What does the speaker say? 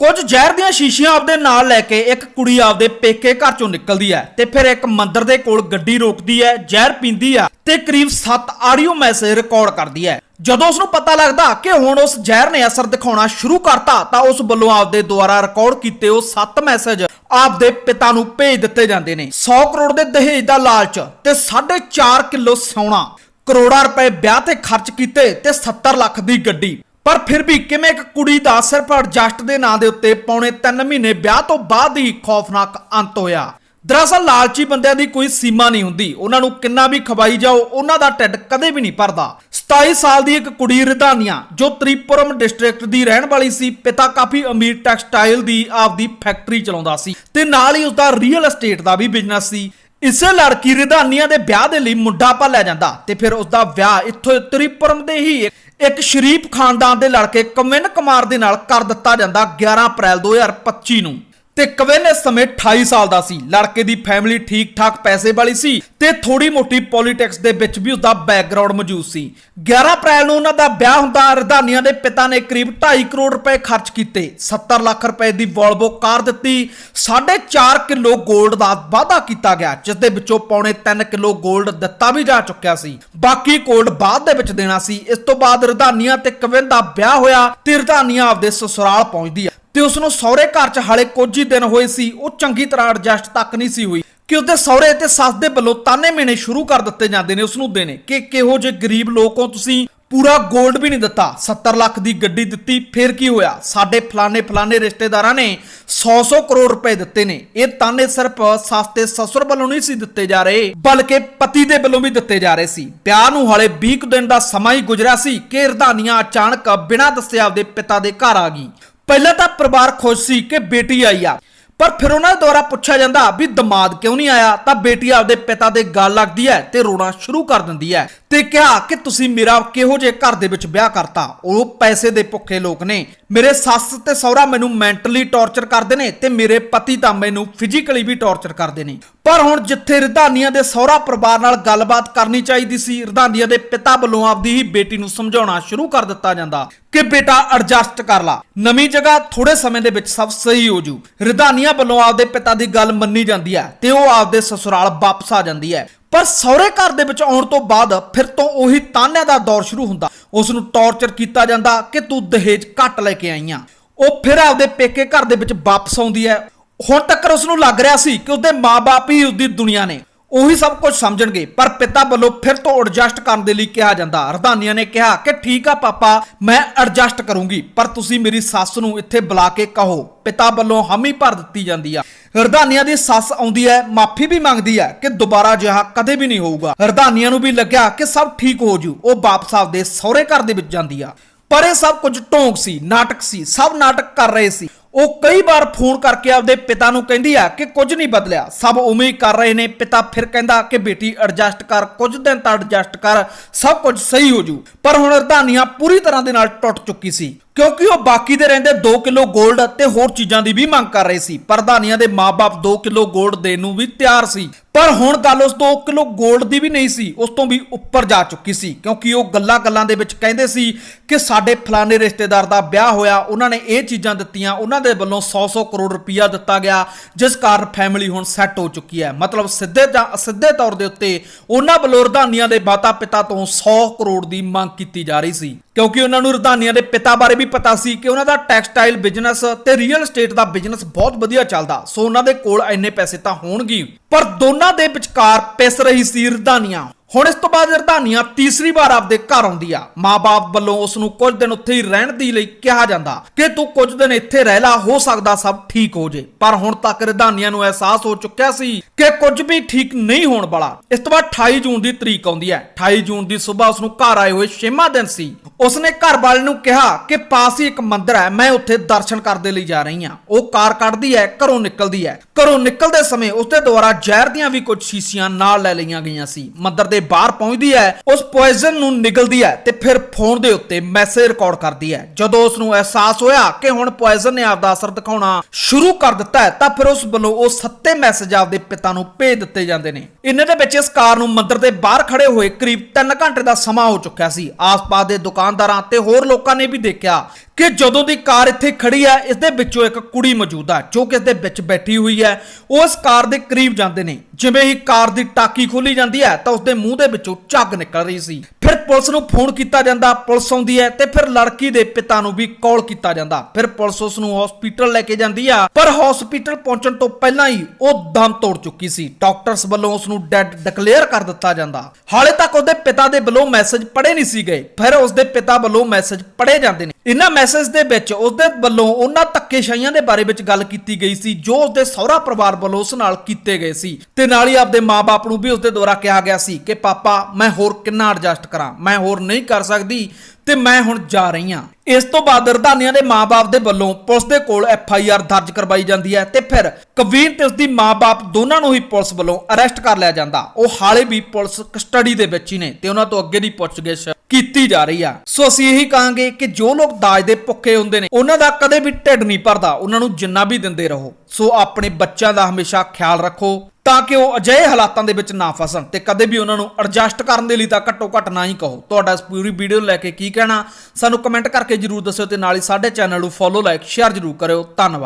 ਕੁਝ ਜ਼ਹਿਰ ਦੀਆਂ ਸ਼ੀਸ਼ੀਆਂ ਆਪਦੇ ਨਾਲ ਲੈ ਕੇ ਇੱਕ ਕੁੜੀ ਆਪਦੇ ਪੇਕੇ ਘਰ ਚੋਂ ਨਿਕਲਦੀ ਹੈ ਤੇ ਫਿਰ ਇੱਕ ਮੰਦਿਰ ਦੇ ਕੋਲ ਗੱਡੀ ਰੋਕਦੀ ਹੈ, ਜ਼ਹਿਰ ਪੀਂਦੀ ਆ ਤੇ ਕਰੀਬ 7 ਆਡੀਓ ਮੈਸੇਜ ਰਿਕਾਰਡ ਕਰਦੀ ਹੈ। ਜਦੋਂ ਉਸ ਨੂੰ ਪਤਾ ਲੱਗਦਾ ਕਿ ਹੁਣ ਉਸ ਜ਼ਹਿਰ ਨੇ ਅਸਰ ਦਿਖਾਉਣਾ ਸ਼ੁਰੂ ਕਰਤਾ, ਤਾਂ ਉਸ ਵੱਲੋਂ ਆਪਦੇ ਦੁਆਰਾ ਰਿਕਾਰਡ ਕੀਤੇ ਉਹ 7 ਮੈਸੇਜ ਆਪਦੇ ਪਿਤਾ ਨੂੰ ਭੇਜ ਦਿੱਤੇ ਜਾਂਦੇ ਨੇ। 100 ਕਰੋੜ ਦੇ ਦਹੇਜ ਦਾ ਲਾਲਚ ਤੇ 4.5 ਕਿਲੋ ਸੋਨਾ ਕਰੋੜਾਂ ਰੁਪਏ ਵਿਆਹ ਤੇ ਖਰਚ ਕੀਤੇ ਤੇ 70 ਲੱਖ ਦੀ ਗੱਡੀ। ਪਰ ਫਿਰ ਵੀ ਕਿਵੇਂ ਇੱਕ ਕੁੜੀ ਦਾ ਸਿਰਫ ਐਡਜਸਟ ਦੇ ਨਾਂ ਦੇ ਉੱਤੇ ਪੌਣੇ 3 ਮਹੀਨੇ ਵਿਆਹ ਤੋਂ ਬਾਅਦ ਹੀ ਖੌਫਨਾਕ ਅੰਤ ਹੋਇਆ? ਦਰਅਸਲ ਲਾਲਚੀ ਬੰਦਿਆਂ ਦੀ ਕੋਈ ਸੀਮਾ ਨਹੀਂ ਹੁੰਦੀ। ਉਹਨਾਂ ਨੂੰ ਕਿੰਨਾ ਵੀ ਖਵਾਈ ਜਾਓ, ਉਹਨਾਂ ਦਾ ਢਿੱਡ ਕਦੇ ਵੀ ਨਹੀਂ ਭਰਦਾ। 27 ਸਾਲ ਦੀ ਇੱਕ ਕੁੜੀ ਰਿਧਾਨੀਆਂ, ਜੋ ਤ੍ਰਿਪੁਰਮ ਡਿਸਟ੍ਰਿਕਟ ਦੀ ਰਹਿਣ ਵਾਲੀ ਸੀ, ਪਿਤਾ ਕਾਫੀ ਅਮੀਰ ਟੈਕਸਟਾਈਲ ਦੀ ਆਪਦੀ ਫੈਕਟਰੀ ਚਲਾਉਂਦਾ ਸੀ ਤੇ ਨਾਲ ਹੀ ਉਸਦਾ ਰੀਅਲ ਐਸਟੇਟ ਦਾ ਵੀ ਬਿਜ਼ਨਸ ਸੀ। ਇਸੇ ਲੜਕੀ ਰਿਧਾਨੀਆਂ ਦੇ ਵਿਆਹ ਦੇ ਲਈ ਮੁੰਡਾ ਭਾਲਿਆ ਜਾਂਦਾ ਤੇ ਫਿਰ ਉਸਦਾ ਵਿਆਹ ਇੱਥੋਂ ਤ੍ਰਿਪੁਰਮ ਦੇ ਹੀ ਇੱਕ- ਸ਼ਰੀਫ ਖਾਨਦਾਨ ਦੇ ਲੜਕੇ ਕਵਿਨ ਕੁਮਾਰ ਦੇ ਨਾਲ ਕਰ ਦਿੱਤਾ ਜਾਂਦਾ 11 ਅਪ੍ਰੈਲ 2025 ਨੂੰ। ਤੇ ਕਵਿਨ ਇਸ ਸਮੇਂ 28 ਸਾਲ ਦਾ ਸੀ। ਲੜਕੇ ਦੀ ਫੈਮਿਲੀ ਠੀਕ ਠਾਕ ਪੈਸੇ ਵਾਲੀ ਸੀ ਤੇ ਥੋੜੀ ਮੋਟੀ ਪੋਲਿਟਿਕਸ ਦੇ ਵਿੱਚ ਵੀ ਉਸਦਾ ਬੈਕਗ੍ਰਾਉਂਡ ਮੌਜੂਦ ਸੀ। 11 ਅਪ੍ਰੈਲ ਨੂੰ ਉਹਨਾਂ ਦਾ ਵਿਆਹ ਹੁੰਦਾ ਰਧਾਨੀਆਂ ਦੇ ਪਿਤਾ ਨੇ ਕਰੀਬ 2.5 ਕਰੋੜ ਰੁਪਏ ਖਰਚ ਕੀਤੇ। 70 ਲੱਖ ਰੁਪਏ ਦੀ ਵੋਲਵੋ ਕਾਰ ਦਿੱਤੀ। 4.5 ਕਿਲੋ ਗੋਲਡ ਦਾ ਵਾਅਦਾ ਕੀਤਾ ਗਿਆ, ਜਿਸ ਦੇ ਵਿੱਚੋਂ ਪੌਣੇ 3 ਕਿਲੋ ਗੋਲਡ ਦਿੱਤਾ ਵੀ ਜਾ ਚੁੱਕਿਆ ਸੀ। ਬਾਕੀ ਕੋਲਡ ਬਾਅਦ ਦੇ ਵਿੱਚ ਦੇਣਾ ਸੀ। ਇਸ ਤੋਂ ਬਾਅਦ ਰਧਾਨੀਆਂ ਤੇ ਕਵਿਨ ਦਾ ਵਿਆਹ ਹੋਇਆ ਤੇ ਰਧਾਨੀਆਂ ਆਪਦੇ ਸਸੁਰਾਲ ਪਹੁੰਚਦੀ ਹੈ ਤੇ ਉਸ ਨੂੰ ਸਹੁਰੇ ਘਰ 'ਚ ਹਾਲੇ ਕੁਝ ਹੀ ਦਿਨ ਹੋਏ ਸੀ, ਉਹ ਚੰਗੀ ਤਰ੍ਹਾਂ ਐਡਜਸਟ ਤੱਕ ਨਹੀਂ ਸੀ ਹੋਈ। ਕਿ ਉਹਦੇ ਸਹੁਰੇ ਤੇ ਸੱਸ ਦੇ ਵੱਲੋਂ ਤਾਨੇ ਮੇਨੇ ਸ਼ੁਰੂ ਕਰ ਦਿੱਤੇ ਜਾਂਦੇ ਨੇ ਉਸ ਨੂੰ ਦੇਣੇ। ਕਿ ਕਿਹੋ ਜਿਹੇ ਗਰੀਬ ਲੋਕ ਹੋ ਤੁਸੀਂ? ਪੂਰਾ 골ਡ ਵੀ ਨਹੀਂ ਦਿੱਤਾ। 70 ਲੱਖ ਦੀ ਗੱਡੀ ਦਿੱਤੀ, ਫਿਰ ਕੀ ਹੋਇਆ? ਸਾਡੇ ਫਲਾਣੇ ਫਲਾਣੇ ਰਿਸ਼ਤੇਦਾਰਾਂ ਨੇ 100-100 ਕਰੋੜ ਰੁਪਏ ਦਿੱਤੇ ਨੇ। ਇਹ ਤਾਨੇ ਸਿਰਫ ਸੱਸ ਤੇ ਸਸੁਰ ਵੱਲੋਂ ਨਹੀਂ ਸੀ ਦਿੱਤੇ ਜਾ ਰਹੇ, ਬਲਕਿ ਪਤੀ ਦੇ ਵੱਲੋਂ ਵੀ ਦਿੱਤੇ ਜਾ ਰਹੇ ਸੀ। ਵਿਆਹ ਨੂੰ ਹਾਲੇ 20 ਕੁ ਦਿਨ ਦਾ ਸਮਾਂ ਹੀ ਗੁਜ਼ਰਿਆ ਸੀ, ਕਿ ਰਧਾਨੀਆਂ ਅਚਾਨਕ ਬਿਨਾਂ ਦੱਸੇ ਆਪਦੇ ਪਿਤਾ ਦੇ ਘਰ ਆ ਗਈ ਪਹਿਲਾਂ ਤਾਂ ਪਰਿਵਾਰ ਖੁਸ਼ ਸੀ ਕਿ ਬੇਟੀ ਆਈ ਆ, ਪਰ ਫਿਰ ਉਹਨਾਂ ਦੁਆਰਾ ਪੁੱਛਿਆ ਜਾਂਦਾ ਵੀ ਦਮਾਦ ਕਿਉਂ ਨਹੀਂ ਆਇਆ? ਤਾਂ ਬੇਟੀ ਆਪਦੇ ਪਿਤਾ ਦੇ ਗੱਲ ਲੱਗਦੀ ਹੈ ਤੇ ਰੋਣਾ ਸ਼ੁਰੂ ਕਰ ਦਿੰਦੀ ਹੈ। ਤੇ ਕਿਹਾ ਕਿ ਤੁਸੀਂ ਮੇਰਾ ਕਿਹੋ ਜਿਹੇ ਘਰ ਦੇ ਵਿੱਚ ਵਿਆਹ ਕਰਤਾ। ਉਹ ਪੈਸੇ ਦੇ ਭੁੱਖੇ ਲੋਕ ਨੇ। ਮੇਰੇ ਸੱਸ ਤੇ ਸਹੁਰਾ ਮੈਨੂੰ ਮੈਂਟਲੀ ਟੌਰਚਰ ਕਰਦੇ ਨੇ ਤੇ ਮੇਰੇ ਪਤੀ ਤਾਂ ਮੈਨੂੰ ਫਿਜ਼ੀਕਲੀ ਵੀ ਟੌਰਚਰ ਕਰਦੇ ਨੇ। ਪਰ ਹੁਣ ਜਿੱਥੇ ਰਧਾਨੀਆਂ ਦੇ ਸਹੁਰਾ ਪਰਿਵਾਰ ਨਾਲ ਗੱਲਬਾਤ ਕਰਨੀ ਚਾਹੀਦੀ ਸੀ, ਰਧਾਨੀਆਂ ਦੇ ਪਿਤਾ ਵੱਲੋਂ ਆਪਦੀ ਹੀ ਬੇਟੀ ਨੂੰ ਸਮਝਾਉਣਾ ਸ਼ੁਰੂ ਕਰ ਦਿੱਤਾ ਜਾਂਦਾ ਕਿ ਬੇਟਾ ਐਡਜਸਟ ਕਰ ਲਾ। ਨਵੀਂ ਜਗ੍ਹਾ ਥੋੜੇ ਸਮੇਂ ਦੇ ਵਿੱਚ ਸਭ ਸਹੀ ਹੋ ਜੂ। ਰਧਾਨੀਆਂ ਵੱਲੋਂ ਆਪਦੇ ਪਿਤਾ ਦੀ ਗੱਲ ਮੰਨੀ ਜਾਂਦੀ ਹੈ ਤੇ ਉਹ ਆਪਦੇ ਸਸੁਰਾਲ ਵਾਪਸ ਆ ਜਾਂਦੀ ਹੈ। ਪਰ ਸਹੁਰੇ ਘਰ ਦੇ ਵਿੱਚ ਆਉਣ ਤੋਂ ਬਾਅਦ ਫਿਰ ਤੋਂ ਉਹੀ ਤਾਨਿਆਂ ਦਾ ਦੌਰ ਸ਼ੁਰੂ ਹੁੰਦਾ। ਉਸ ਨੂੰ ਟੌਰਚਰ ਕੀਤਾ ਜਾਂਦਾ ਕਿ ਤੂੰ ਦਹੇਜ ਘੱਟ ਲੈ ਕੇ ਆਈਆਂ ਉਹ ਫਿਰ ਆਪਦੇ ਪੇਕੇ ਘਰ ਦੇ ਵਿੱਚ ਵਾਪਸ ਆਉਂਦੀ ਹੈ। ਹੁਣ ਤੱਕ ਉਸ ਨੂੰ ਲੱਗ ਰਿਹਾ ਸੀ ਕਿ ਉਹਦੇ ਮਾਪੇ ਹੀ ਉਸਦੀ ਦੁਨੀਆ ਨੇ। ਉਹੀ ਸਭ ਕੁਝ ਸਮਝਣਗੇ, ਪਰ ਪਿਤਾ ਵੱਲੋਂ ਫਿਰ ਤੋਂ ਐਡਜਸਟ ਕਰਨ ਦੇ ਲਈ ਕਿਹਾ ਜਾਂਦਾ। ਰਧਾਨੀਆਂ ਨੇ ਕਿਹਾ ਕਿ ਠੀਕ ਆ ਪਾਪਾ, ਮੈਂ ਐਡਜਸਟ ਕਰੂੰਗੀ, ਪਰ ਤੁਸੀਂ ਮੇਰੀ ਸੱਸ ਨੂੰ ਇੱਥੇ ਬੁਲਾ ਕੇ ਕਹੋ। ਪਿਤਾ ਵੱਲੋਂ ਹਾਮੀ ਭਰ ਦਿੱਤੀ ਜਾਂਦੀ ਆ। ਰਧਾਨੀਆਂ ਦੀ ਸੱਸ ਆਉਂਦੀ ਹੈ, ਮਾਫੀ ਵੀ ਮੰਗਦੀ ਹੈ ਕਿ ਦੁਬਾਰਾ ਅਜਿਹਾ ਕਦੇ ਵੀ ਨਹੀਂ ਹੋਊਗਾ। ਰਧਾਨੀਆਂ ਨੂੰ ਵੀ ਲੱਗਿਆ ਕਿ ਸਭ ਠੀਕ ਹੋ ਜੂ, ਉਹ ਵਾਪਸ ਆਪਦੇ ਸਹੁਰੇ ਘਰ ਦੇ ਵਿੱਚ ਜਾਂਦੀ ਆ। ਪਰ ਇਹ ਸਭ ਕੁਝ ਢੋਂਗ ਸੀ, ਨਾਟਕ ਸੀ, ਸਭ ਨਾਟਕ ਕਰ ਰਹੇ ਸੀ। ਉਹ ਕਈ ਵਾਰ ਫੋਨ ਕਰਕੇ ਆਪਦੇ ਪਿਤਾ ਨੂੰ ਕਹਿੰਦੀ ਆ ਕਿ ਕੁਝ ਨਹੀਂ ਬਦਲਿਆ। ਸਭ ਉਵੇਂ ਹੀ ਕਰ ਰਹੇ ਨੇ, ਪਿਤਾ ਫਿਰ ਕਹਿੰਦਾ ਕਿ ਬੇਟੀ ਐਡਜਸਟ ਕਰ, ਕੁਝ ਦਿਨ ਤਾਂ ਐਡਜਸਟ ਕਰ, ਸਭ ਕੁਝ ਸਹੀ ਹੋ ਜੂ। ਪਰ ਹੁਣ ਰਧਾਨੀਆਂ ਪੂਰੀ ਤਰ੍ਹਾਂ ਦੇ ਨਾਲ ਟੁੱਟ ਚੁੱਕੀ ਸੀ। ਕਿਉਂਕਿ ਉਹ ਬਾਕੀ ਦੇ ਰਹਿੰਦੇ 2 ਕਿਲੋ 골ਡ ਅਤੇ ਹੋਰ ਚੀਜ਼ਾਂ ਦੀ ਵੀ ਮੰਗ ਕਰ ਰਹੇ ਸੀ। ਪ੍ਰਧਾਨੀਆਂ ਦੇ ਮਾਪੇ 2 ਕਿਲੋ 골ਡ ਦੇਣ ਨੂੰ ਵੀ ਤਿਆਰ ਸੀ। ਪਰ ਹੁਣ ਗੱਲ ਉਸ 2 ਕਿਲੋ 골ਡ ਦੀ ਵੀ ਨਹੀਂ ਸੀ, ਉਸ ਤੋਂ ਵੀ ਉੱਪਰ ਜਾ ਚੁੱਕੀ ਸੀ। ਕਿਉਂਕਿ ਉਹ ਗੱਲਾਂ-ਗੱਲਾਂ ਦੇ ਵਿੱਚ ਕਹਿੰਦੇ ਸੀ ਕਿ ਸਾਡੇ ਫਲਾਣੇ ਰਿਸ਼ਤੇਦਾਰ ਦਾ ਵਿਆਹ ਹੋਇਆ, ਉਹਨਾਂ ਨੇ ਇਹ ਚੀਜ਼ਾਂ ਦਿੱਤੀਆਂ, ਉਹਨਾਂ ਦੇ ਵੱਲੋਂ 100-100 ਕਰੋੜ ਰੁਪਇਆ ਦਿੱਤਾ ਗਿਆ, ਜਿਸ ਕਾਰਨ ਫੈਮਿਲੀ ਹੁਣ ਸੈੱਟ ਹੋ ਚੁੱਕੀ ਹੈ। ਮਤਲਬ ਸਿੱਧੇ ਜਾਂ ਅਸਿੱਧੇ ਤੌਰ ਦੇ ਉੱਤੇ ਉਹਨਾਂ ਵੱਲੋਂ ਰਧਾਨੀਆਂ ਦੇ ਮਾਤਾ-ਪਿਤਾ ਤੋਂ 100 ਕਰੋੜ ਦੀ ਮੰਗ ਕੀਤੀ ਜਾ ਰਹੀ ਸੀ। ਕਿਉਂਕਿ ਉਹਨਾਂ ਨੂੰ ਰਧਾਨੀਆਂ ਦੇ ਪਿਤਾ ਬਾਰੇ ਵੀ ਪਤਾ ਸੀ ਕਿ ਉਹਨਾਂ ਦਾ ਟੈਕਸਟਾਈਲ ਬਿਜ਼ਨਸ ਤੇ ਰੀਅਲ ਏਸਟੇਟ ਦਾ ਬਿਜ਼ਨਸ ਬਹੁਤ ਵਧੀਆ ਚੱਲਦਾ। ਸੋ ਉਹਨਾਂ ਦੇ ਕੋਲ ਇੰਨੇ ਪੈਸੇ ਤਾਂ ਹੋਣਗੇ ਪਰ ਦੋਨਾਂ ਦੇ ਵਿਚਕਾਰ ਪਿਸ ਰਹੀ ਸੀ ਰਧਾਨੀਆਂ। ਹੁਣ ਇਸ ਤੋਂ ਬਾਅਦ ਰਧਾਨੀਆਂ ਤੀਸਰੀ ਵਾਰ ਆਪਦੇ ਘਰ ਆਉਂਦੀ ਆ। ਮਾਪੇ ਵੱਲੋਂ ਉਸ ਨੂੰ ਕੁਝ ਦਿਨ ਉੱਥੇ ਹੀ ਰਹਿਣ ਦੀ ਲਈ ਕਿਹਾ ਜਾਂਦਾ ਕਿ ਤੂੰ ਕੁਝ ਦਿਨ ਇੱਥੇ ਰਹਿ ਲਾ, ਹੋ ਸਕਦਾ ਸਭ ਠੀਕ ਹੋ ਜੇ। ਪਰ ਹੁਣ ਤੱਕ ਰਧਾਨੀਆਂ ਨੂੰ ਅਹਿਸਾਸ ਹੋ ਚੁੱਕਿਆ ਸੀ ਕਿ ਕੁਝ ਵੀ ਠੀਕ ਨਹੀਂ ਹੋਣ ਵਾਲਾ। ਇਸ ਤੋਂ ਬਾਅਦ 28 ਜੂਨ ਦੀ ਤਰੀਕ ਆਉਂਦੀ ਹੈ। 28 ਜੂਨ ਦੀ ਸਵੇਰ ਉਸ ਨੂੰ ਘਰ ਆਏ ਹੋਏ ਛੇਵਾਂ ਦਿਨ ਸੀ। ਉਸਨੇ ਘਰ ਵਾਲੇ ਨੂੰ ਕਿਹਾ ਕਿ ਪਾਸ ਹੀ ਇੱਕ ਮੰਦਿਰ ਹੈ, ਮੈਂ ਉੱਥੇ ਦਰਸ਼ਨ ਕਰਨ ਦੇ ਲਈ ਜਾ ਰਹੀ ਹਾਂ। ਉਹ ਕਾਰ ਕੱਢਦੀ ਹੈ, ਘਰੋਂ ਨਿਕਲਦੀ ਹੈ। ਘਰੋਂ ਨਿਕਲਦੇ ਸਮੇਂ ਉਸਦੇ ਦੁਆਰਾ ਜ਼ਹਿਰ ਦੀਆਂ ਵੀ ਕੁਝ ਸ਼ੀਸ਼ੀਆਂ ਨਾਲ ਲੈ ਲਈਆਂ ਗਈਆਂ ਸੀ। ਮੰਦਿਰ ਦੇ ਬਾਹਰ ਪਹੁੰਚਦੀ ਹੈ, ਉਸ ਪੋਇਜ਼ਨ ਨੂੰ ਨਿਗਲਦੀ ਹੈ ਤੇ ਫਿਰ ਫੋਨ ਦੇ ਉੱਤੇ ਮੈਸੇਜ ਰਿਕਾਰਡ ਕਰਦੀ ਹੈ। ਜਦੋਂ ਉਸ ਨੂੰ ਅਹਿਸਾਸ ਹੋਇਆ ਕਿ ਹੁਣ ਪੋਇਜ਼ਨ ਨੇ ਆਪਦਾ ਅਸਰ ਦਿਖਾਉਣਾ ਸ਼ੁਰੂ ਕਰ ਦਿੱਤਾ ਹੈ, ਤਾਂ ਫਿਰ ਉਸ ਵੱਲੋਂ ਉਹ ਸੱਤੇ ਮੈਸੇਜ ਆਪਦੇ ਪਿਤਾ ਨੂੰ ਭੇਜ ਦਿੱਤੇ ਜਾਂਦੇ ਨੇ। ਇਹਨਾਂ ਦੇ ਵਿੱਚ ਇਸ ਕਾਰ ਨੂੰ ਮੰਦਰ ਦੇ ਬਾਹਰ ਖੜੇ ਹੋਏ ਕਰੀਬ 3 ਘੰਟੇ ਦਾ ਸਮਾਂ ਹੋ ਚੁੱਕਿਆ ਸੀ। ਆਸ-ਪਾਸ ਦੇ ਦੁਕਾਨਦਾਰਾਂ ਤੇ ਹੋਰ ਲੋਕਾਂ ਨੇ ਵੀ ਦੇਖਿਆ ਕਿ ਜਦੋਂ ਦੀ ਕਾਰ ਇੱਥੇ ਖੜੀ ਹੈ, ਇਸ ਦੇ ਵਿੱਚੋਂ ਇੱਕ ਕੁੜੀ ਮੌਜੂਦ ਹੈ, ਜੋ ਕਿ ਇਸ ਦੇ ਵਿੱਚ ਬੈਠੀ ਹੋਈ ਹੈ। ਉਹ ਇਸ ਕਾਰ ਦੇ ਕਰੀਬ ਜਾਂਦੇ ਨੇ। ਜਿਵੇਂ ਹੀ ਕਾਰ ਦੀ ਟਾਕੀ ਖੋਲੀ ਜਾਂਦੀ ਹੈ, ਤਾਂ ਉਸ ਦੇ ਮੂੰਹ ਦੇ ਵਿੱਚੋਂ ਝੱਗ ਨਿਕਲ ਰਹੀ ਸੀ। ਫਿਰ ਪੁਲਿਸ ਨੂੰ ਫੋਨ ਕੀਤਾ ਜਾਂਦਾ, ਪੁਲਿਸ ਆਉਂਦੀ ਹੈ ਤੇ ਫਿਰ ਲੜਕੀ ਦੇ ਪਿਤਾ ਨੂੰ ਵੀ ਕਾਲ ਕੀਤਾ ਜਾਂਦਾ। ਫਿਰ ਪੁਲਿਸ ਉਸ ਨੂੰ ਹਸਪੀਟਲ ਲੈ ਕੇ ਜਾਂਦੀ ਆ, ਪਰ ਹਸਪੀਟਲ ਪਹੁੰਚਣ ਤੋਂ ਪਹਿਲਾਂ ਹੀ ਉਹ ਦਮ ਤੋੜ ਚੁੱਕੀ ਸੀ। ਡਾਕਟਰਸ ਵੱਲੋਂ ਉਸ ਨੂੰ ਡੈਡ ਡਿਕਲੇਅਰ ਕਰ ਦਿੱਤਾ ਜਾਂਦਾ। ਹਾਲੇ ਤੱਕ ਉਹਦੇ ਪਿਤਾ ਦੇ ਵੱਲੋਂ ਮੈਸੇਜ ਪੜ੍ਹੇ ਨਹੀਂ ਸੀ ਗਏ ਫਿਰ ਉਸ ਦੇ ਪਿਤਾ ਵੱਲੋਂ ਮੈਸੇਜ ਪੜ੍ਹੇ ਜਾਂਦੇ ਨੇ। ਇਹਨਾਂ ਮੈਸੇਜ ਦੇ ਵਿੱਚ ਉਸ ਦੇ ਵੱਲੋਂ ਉਹਨਾਂ ਧੱਕੇਸ਼ਾਹੀਆਂ ਦੇ ਬਾਰੇ ਵਿੱਚ ਗੱਲ ਕੀਤੀ ਗਈ ਸੀ, ਜੋ ਉਸ ਦੇ ਸਹੁਰਾ ਪਰਿਵਾਰ ਵੱਲੋਂ ਉਸ ਨਾਲ ਕੀਤੇ ਗਏ ਸੀ। ਤੇ ਨਾਲ ਹੀ ਆਪਦੇ ਮਾਪੇ ਨੂੰ ਵੀ ਉਸ ਦੇ ਦੁਆਰਾ ਕਿਹਾ ਗਿਆ ਸੀ ਕਿ, ਪਾਪਾ, ਮੈਂ ਹੋਰ ਕਿੰਨਾ ਐਡਜਸਟ ਕਰਾਂ? ਮੈਂ ਹੋਰ ਨਹੀਂ ਕਰ ਸਕਦੀ ਤੇ ਮੈਂ ਹੁਣ ਜਾ ਰਹੀ ਹਾਂ। ਇਸ ਤੋਂ ਬਾਅਦ ਰਧਾਨੀਆਂ ਦੇ ਮਾਪੇ ਦੇ ਵੱਲੋਂ ਪੁਲਿਸ ਦੇ ਕੋਲ ਐਫ ਆਈ ਆਰ ਦਰਜ ਕਰਵਾਈ ਜਾਂਦੀ ਹੈ ਤੇ ਫਿਰ ਕਵੀਨ ਤੇ ਉਸਦੀ ਮਾਪੇ ਦੋਨਾਂ ਨੂੰ ਹੀ ਪੁਲਿਸ ਵੱਲੋਂ ਅਰੈਸਟ ਕਰ ਲਿਆ ਜਾਂਦਾ। ਉਹ ਹਾਲੇ ਵੀ ਪੁਲਿਸ ਕਸਟਡੀ ਦੇ ਵਿੱਚ ਹੀ ਨੇ ਤੇ ਉਹਨਾਂ ਤੋਂ ਅੱਗੇ ਦੀ ਪੁੱਛਗਿੱਛ ਕੀਤੀ ਜਾ ਰਹੀ ਆ। ਸੋ ਅਸੀਂ ਇਹੀ ਕਹਾਂਗੇ ਕਿ ਜੋ ਲੋਕ ਦਾਜ ਦੇ ਭੁੱਖੇ ਹੁੰਦੇ ਨੇ, ਉਹਨਾਂ ਦਾ ਕਦੇ ਵੀ ਢਿੱਡ ਨਹੀਂ ਭਰਦਾ, ਉਹਨਾਂ ਨੂੰ ਜਿੰਨਾ ਵੀ ਦਿੰਦੇ ਰਹੋ। ਸੋ ਆਪਣੇ ਬੱਚਿਆਂ ਦਾ ਹਮੇਸ਼ਾ ਖਿਆਲ ਰੱਖੋ ਤਾਂ ਕਿ ਉਹ ਅਜਿਹੇ ਹਾਲਾਤਾਂ ਦੇ ਵਿੱਚ ਨਾ ਫਸਣ ਤੇ ਕਦੇ ਵੀ ਉਹਨਾਂ ਨੂੰ ਐਡਜਸਟ ਕਰਨ ਦੇ ਲਈ ਤਾਂ ਘੱਟੋ ਘੱਟ ਨਾ ਹੀ ਕਹੋ। ਤੁਹਾਡਾ ਇਸ ਪੂਰੀ ਵੀਡੀਓ ਨੂੰ ਲੈ ਕੇ ਕੀ ਕਹਿਣਾ? ਸਾਨੂੰ ਕਮੈਂਟ ਕਰਕੇ ਜਰੂਰ ਦੱਸਿਓ ਤੇ ਨਾਲ ਹੀ ਸਾਡੇ ਚੈਨਲ ਨੂੰ ਫੋਲੋ ਲਾਈਕ ਸ਼ੇਅਰ ਜਰੂਰ ਕਰਿਓ। ਧੰਨਵਾਦ।